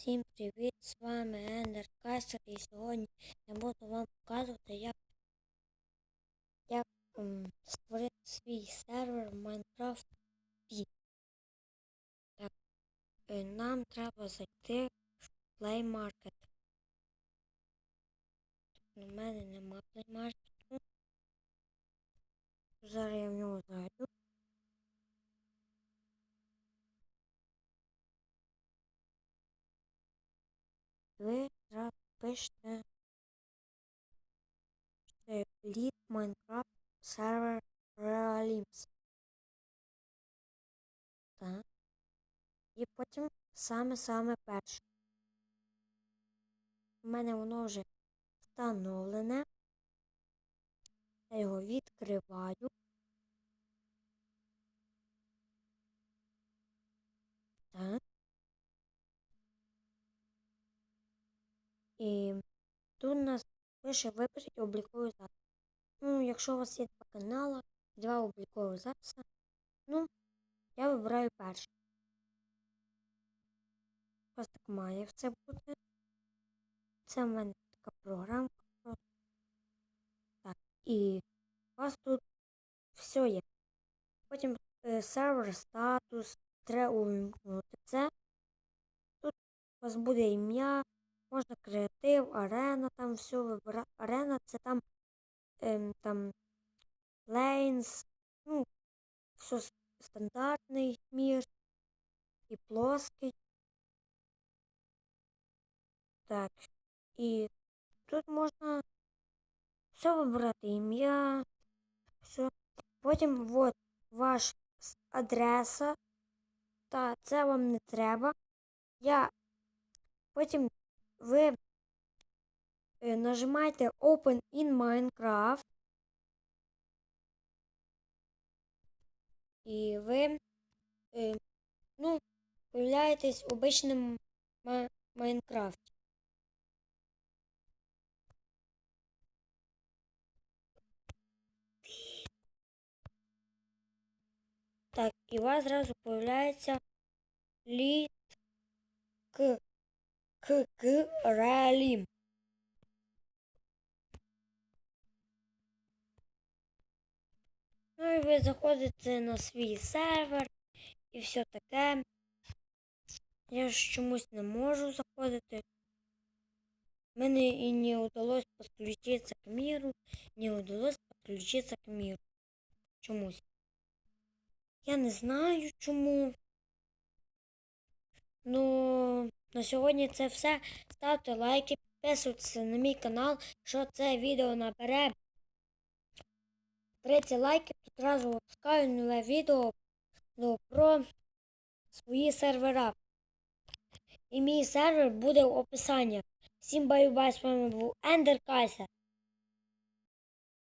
Всім привіт! З вами Ендер Кастер і сьогодні я буду вам показувати, як, як ем, створити свій сервер Minecraft P. Так, е, нам треба зайти в Play Market. У мене нема Play Market. Зараз я в нього. Ви зараз пишете лід Minecraft сервер Realms. Так. І потім саме-саме перше. У мене воно вже встановлене. Я його відкриваю. Так. І тут у нас пише виберіть обліковий запис. Ну, якщо у вас є два канали, два облікові записи, ну, я вибираю перший. Ось так має все бути. Це в мене така програмка. Так, і у вас тут все є. Потім е, сервер, статус, треба увімкнути це. Тут у вас буде ім'я. Можна креатив, арена, там все вибирати. Арена це там ем, там лейнс, ну, все стандартний мір і плоский. Так, і тут можна все вибрати, ім'я, все. Потім от ваш адреса. Та це вам не треба. Я потім ви е, нажимаєте Open in Minecraft. І ви е, ну, появляєтесь в обичному Майнкрафті. Так, і у вас зразу появляється лід к к к Реалім. Ну і ви заходите на свій сервер і все таке. Я ж чомусь не можу заходити. Мене і не удалось подключиться к миру, не удалось подключиться к миру. Чомусь. Я не знаю чому. Ну, на сьогодні це все. Ставте лайки, підписуйтесь на мій канал, якщо це відео набере 30 лайків, то одразу випускаю нове відео про свої сервера. І мій сервер буде в описанні. Всім бай-бай, з вами був Ендер Кайсер.